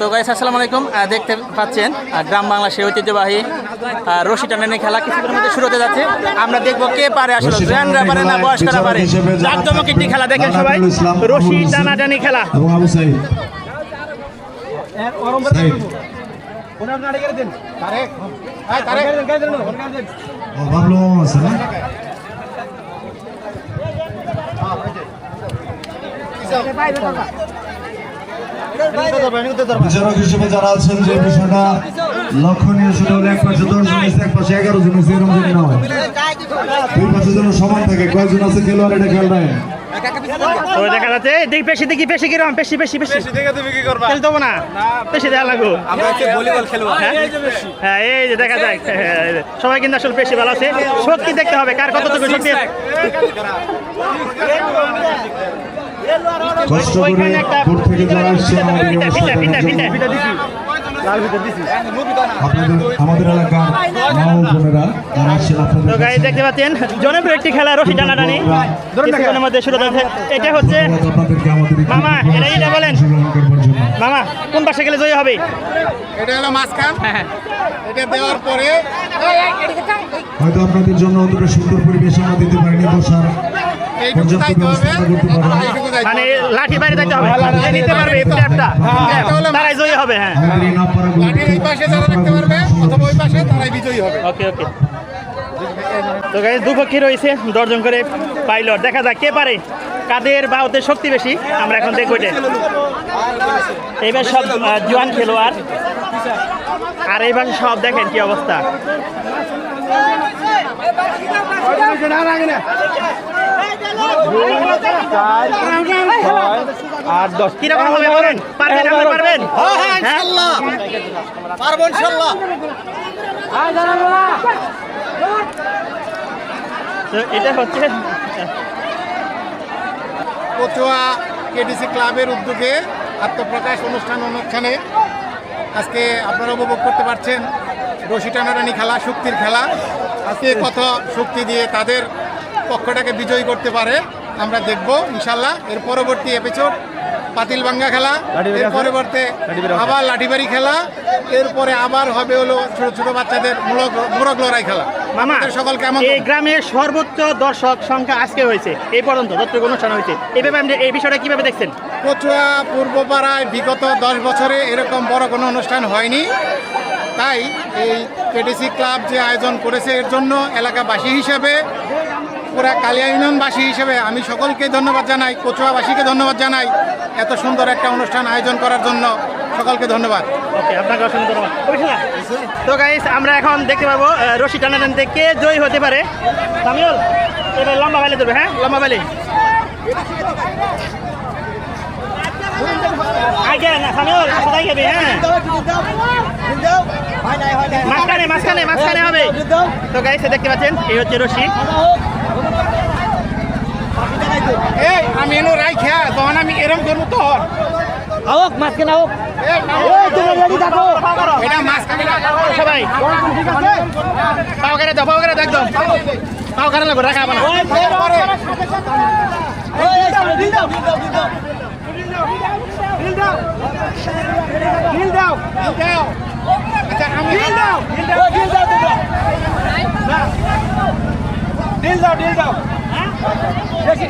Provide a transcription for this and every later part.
তো গাইস আসসালামু আলাইকুম। দেখতে পাচ্ছেন গ্রাম বাংলা সে ঐতিহ্যবাহী রশি টানানি খেলা কিছুক্ষণের মধ্যে শুরু হতে যাচ্ছে। আমরা দেখব কে পারে আসলে জয়ানরা পারে না বয়স্করা পারে জাকজমক একটি খেলা দেখেন সবাই। রশি। টানাটানি খেলা। এবং আবু সাইদ সাইদ ও বাবলু মামা আছে না বিচারক হিসেবে যারা আছেন যে বিষয়টা লক্ষণীয় সেটা হলো এক পাশে দশ জন এক পাশে এগারো জন আছে এরকম যদি না হয় দুই পাশে যেন সমান থাকে কয়েকজন আছে খেলোয়াড় এটা খেয়াল রাখেন দেখা যাচ্ছে দেখি পেশি দেখি পেশি কিরম পেশি পেশি পেশি দেখে তুমি কি করবা খেলতে না পেশি দেওয়া লাগবো আমরা হচ্ছে ভলিবল খেলব হ্যাঁ এই যে দেখা যায় হ্যাঁ, এই যে, সবাই কিন্তু আসলে পেশি ভালো আছে শক্তি দেখতে হবে কার কতটুকু শক্তি আছে। কষ্ট করে দূর থেকে যারা আসছেন আমাদের এলাকার মা ও বোনেরা যারা আসছেন আপনাদের দেখতে পাচ্ছেন জনপ্রিয় একটি খেলা রশি টানাটানি কিছুক্ষণের মধ্যে শুরু এটা হচ্ছে মামা, এটা এটা বলেন। মামা কোন পাশে গেলে জয় হবে এটা হলো মাঝখান হ্যাঁ হ্যাঁ এটা দেওয়ার পরে হয়তো আপনাদের জন্য অতটা সুন্দর পরিবেশ আমরা দিতে পারিনি বসার মানে লাঠি বাইরে হবে। নিতে পারবে এই ট্যাপটা তারাই জয়ী হবে হ্যাঁ। আমাদের লাঠির এই পাশে যারা রাখতে পারবে অথবা ওই পাশে তারাই বিজয়ী হবে। ওকে ওকে। তো গাইজ দুপক্ষে রয়েছে দর্জন করে পাইলট দেখা যাক কে পারে। কাদের বা ওদের শক্তি বেশি আমরা এখন দেখব এটা। এইবার সব জোয়ান খেলোয়াড়। আর এইবার সব দেখেন কি অবস্থা। কীরকম হবে বলেন পারবেন পারবেন এটা হচ্ছে কচুয়া কেডিসি ক্লাবের উদ্যোগে আত্মপ্রকাশ অনুষ্ঠান অনুষ্ঠানে আজকে আপনারা উপভোগ করতে পারছেন রশি টানাটানি খেলা, শক্তির খেলা। আজকে কত শক্তি দিয়ে তাদের পক্ষটাকে বিজয়ী করতে পারে আমরা দেখব ইনশাল্লাহ। এর পরবর্তী এপিসোড পাতিল ভাঙ্গা খেলা এর পরবর্তী আবার লাঠিবাড়ি খেলা এরপরে আবার হবে হলো ছোট ছোট বাচ্চাদের মোরগ মোরগ লড়াই খেলা। মামা সকল কেমন এই গ্রামের সর্বোচ্চ দর্শক সংখ্যা আজকে হয়েছে এই পর্যন্ত যতটুকু অনুষ্ঠান হয়েছে। এই ব্যাপারে আপনি এই বিষয়টা কীভাবে দেখছেন? কচুয়া পূর্বপাড়ায় বিগত দশ বছরে এরকম বড় কোনো অনুষ্ঠান হয়নি। তাই এই কেডিসি ক্লাব যে আয়োজন করেছে এর জন্য এলাকাবাসী হিসেবে পুরা কালিয়া ইউনিয়নবাসী হিসেবে আমি সকলকে ধন্যবাদ জানাই, কচুয়াবাসীকে ধন্যবাদ জানাই এত সুন্দর একটা অনুষ্ঠান আয়োজন করার জন্য সকলকে ধন্যবাদ। ওকে, আপনাকে তো গাইস আমরা এখন দেখতে পাবো রশি টানাটানিতে কে জয়ী হতে পারে। লম্বা বাইলে ধরবে হ্যাঁ? লম্বা যাবে হ্যাঁ? মাঝখানে মাঝখানে মাঝখানে হবে। তো দেখতে পাচ্ছেন, এই হচ্ছে রশি। এই আমি এনো রাই খেয়া তখন আমি এরম করব তো। আওক মাঝখানে আওক এটা মাঝখানে না। সবাই। পাও করে দাও পাও করে দাও একদম। পাও করে লাগো রাখা বানা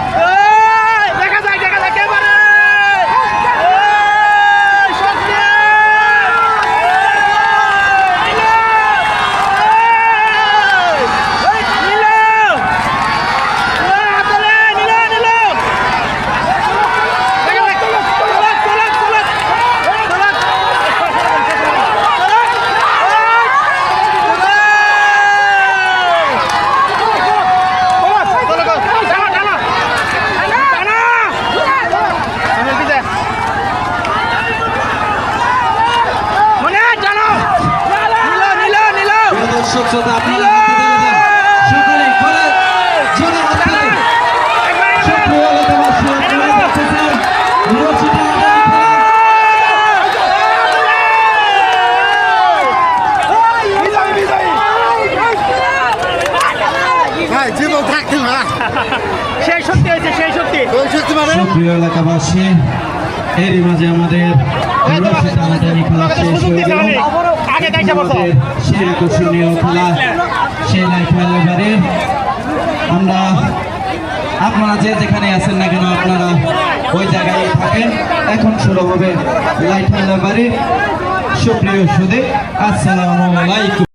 এই, দেখা যায় দেখা যায় কে পারে এই, শক্তি! নিলো! এই, নিলো! এই, হাত তোলে, নিলো, নিলো! দেখা যায়, তোলক, তোলক, তোলক, তোলক, তোলক। তোলক! এই! তোলক, টানো, টানো! টানো! আমি পিছে। মনে হয় টানো! নিলো, নিলো, নিলো! দর্শক শ্রোতা আপনারা সকলে করে জোরে হাত তালি। এলাকাবাসী আপনারা দেখতেছেন রচিতা জীবন থাকতে সেই শক্তি হয়েছে সেই শক্তি। সুপ্রিয় এলাকাবাসী এরই মাঝে আমাদের খেলা শেষ হয়ে গেল। আমাদের সেই আকর্ষণীয় খেলা, সেই আমরা আপনারা যে যেখানে আছেন না কেন আপনারা ওই জায়গায় থাকেন। এখন শুরু হবে লাইফ এবারে সুপ্রিয় সুদে, আসসালামু আলাইকুম।